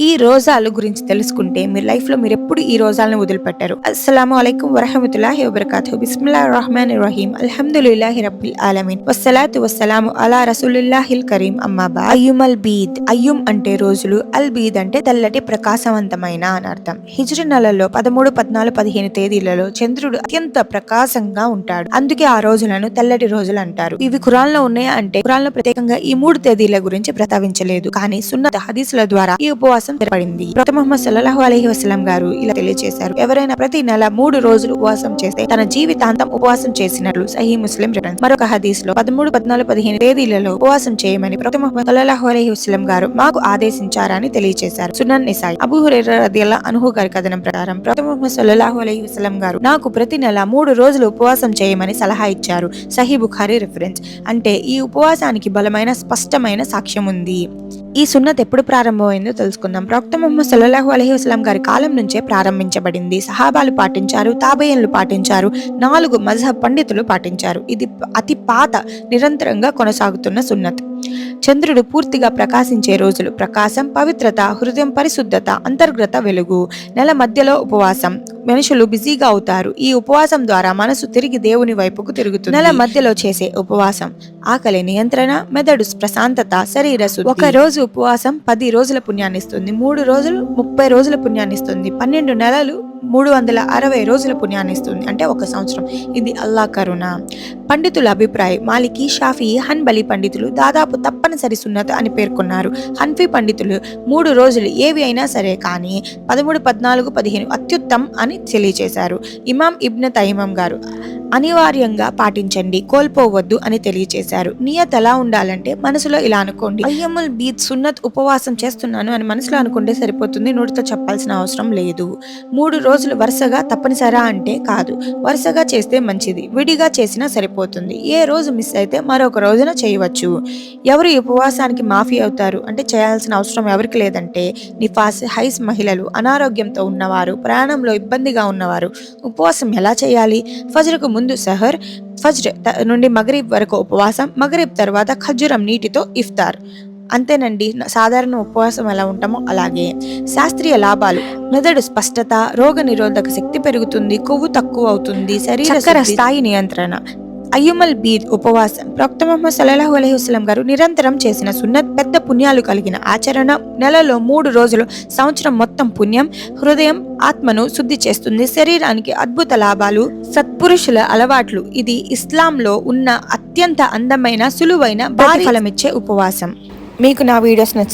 ఈ రోజాలు గురించి తెలుసుకుంటే మీ లైఫ్లో మీరు ఎప్పుడు ఈ రోజాలను వదిలిపెట్టారు? అస్సలాము అలైకుం వరహమతుల్లాహి వబర్కాతు బిస్మిల్లా రహమాన్ రహీం అల్హమ్దుల్లాహి రబ్బిల్ ఆలమీన్. వస్సలాతు వస్సలాము అలా రసూలుల్లాహిల్ కరీం. అమ్మాబా అయ్యుమల్ బీద్. అయ్యుమ్ అంటే రోజులు. అల్ బీద్ అంటే తెల్లటి ప్రకాశవంతమైన అని అర్థం. హిజ్రి నెలలో పదమూడు పద్నాలుగు పదిహేను తేదీలలో చంద్రుడు అత్యంత ప్రకాశంగా ఉంటాడు. అందుకే ఆ రోజులను తెల్లటి రోజులు అంటారు. ఇవి ఖురాన్లో ఉన్నాయా అంటే ఖురాన్లో ప్రత్యేకంగా ఈ మూడు తేదీల గురించి ప్రస్తావించలేదు. కానీ సున్నత హదీసుల ద్వారా ఈ ఉపవాసం తెరపడింది ప్రతి మొహమ్మద్ సల్లహు అలహి వసలం గారు ఇలా తెలియజేశారు. ఎవరైనా ప్రతి నెల మూడు రోజులు ఉపవాసం చేస్తే తన జీవితాంతం ఉపవాసం చేసినట్లు సహీ ముస్లిం రిఫరెన్స్ మరొక హదీస్లో పదమూడు పద్నాలుగు పదిహేను తేదీలలో ఉపవాసం చేయమని ప్రతి మొహమ్మద్ సల్లహు అలహి వసలం గారు మాకు ఆదేశించారని తెలియజేశారు. సునన్ నిసాయి అబు హురైరా అనుహు గారి కథనం ప్రకారం ప్రతి మొహమ్మద్ సల్లహు అలహి వసలం గారు నాకు ప్రతి నెల మూడు రోజులు ఉపవాసం చేయమని సలహా ఇచ్చారు. Sahih Bukhari reference. అంటే ఈ ఉపవాసానికి బలమైన స్పష్టమైన సాక్ష్యం ఉంది. ఈ సున్నత్ ఎప్పుడు ప్రారంభమైందో తెలుసుకుందాం. ప్రవక్త ముహమ్మద్ సల్లాహు అలహి వసలాం గారి కాలం నుంచే ప్రారంభించబడింది. సహాబాలు పాటించారు తాబేయన్లు పాటించారు నాలుగు మజహబ్ పండితులు పాటించారు. ఇది అతి పాత నిరంతరంగా కొనసాగుతున్న సున్నత్. చంద్రుడు పూర్తిగా ప్రకాశించే రోజులు ప్రకాశం పవిత్రత హృదయం పరిశుద్ధత అంతర్గత వెలుగు నెల మధ్యలో ఉపవాసం మనుషులు బిజీగా అవుతారు. ఈ ఉపవాసం ద్వారా మనసు తిరిగి దేవుని వైపుకు తిరుగుతుంది. నెల మధ్యలో చేసే ఉపవాసం ఆకలి నియంత్రణ మెదడు ప్రశాంతత శరీర ఒక రోజు ఉపవాసం పది రోజుల పుణ్యాన్ని ఇస్తుంది. మూడు రోజులు ముప్పై రోజుల పుణ్యాన్ని ఇస్తుంది. పన్నెండు నెలలు మూడు వందల అరవై రోజుల పుణ్యాన్ని ఇస్తుంది. అంటే ఒక సంవత్సరం. ఇది అల్లా కరుణ. పండితుల అభిప్రాయం. మాలికి షాఫీ హన్బలి పండితులు దాదాపు తప్పనిసరి సున్నత అని పేర్కొన్నారు. హన్ఫీ పండితులు మూడు రోజులు ఏవి అయినా సరే కానీ పదమూడు పద్నాలుగు పదిహేను అత్యుత్తం అని తెలియజేశారు ఇమాం ఇబ్న తైమం గారు అనివార్యంగా పాటించండి. కోల్పోవద్దు అని తెలియజేశారు నియత్ ఎలా ఉండాలంటే మనసులో ఇలా అనుకోండి. అయ్యముల్ బీద్ సున్నత్ ఉపవాసం చేస్తున్నాను అని మనసులో అనుకుంటే సరిపోతుంది. నోటితో చెప్పాల్సిన అవసరం లేదు. మూడు రోజులు వరుసగా తప్పనిసరా అంటే కాదు. వరుసగా చేస్తే మంచిది. విడిగా చేసినా సరిపోతుంది. ఏ రోజు మిస్ అయితే మరొక రోజున చేయవచ్చు. ఎవరు ఈ ఉపవాసానికి మాఫీ అవుతారు? అంటే చేయాల్సిన అవసరం ఎవరికి లేదంటే నిఫాస్ హైస్ మహిళలు అనారోగ్యంతో ఉన్నవారు ప్రయాణంలో ఇబ్బందిగా ఉన్నవారు. ఉపవాసం ఎలా చేయాలి? ఫజ్ర్కు ముందు సహర్ ఫజ్ర్ నుండి మగరీబ్ వరకు ఉపవాసం మగరీబ్ తర్వాత ఖజురం నీటితో ఇఫ్తార్. అంతేనండి సాధారణ ఉపవాసం ఎలా ఉంటామో అలాగే. శాస్త్రీయ లాభాలు. మెదడు స్పష్టత రోగ నిరోధక శక్తి పెరుగుతుంది కొవ్వు తక్కువ అవుతుంది శరీర స్థాయి నియంత్రణ. అయ్యుమల్ బీద్ ఉపవాసం. ప్రవక్త ముహమ్మద్ సల్లాహు అలైహి వసల్లం గారు నిరంతరం చేసిన సున్నత్ పెద్ద పుణ్యాలు కలిగిన ఆచరణ నెలలో మూడు రోజులు సంవత్సరం మొత్తం పుణ్యం హృదయం ఆత్మను శుద్ధి చేస్తుంది. శరీరానికి అద్భుత లాభాలు సత్పురుషుల అలవాట్లు. ఇది ఇస్లాంలో ఉన్న అత్యంత అందమైన సులువైన భారీ ఫలమిచ్చే ఉపవాసం. మీకు నా వీడియోస్ నచ్చితే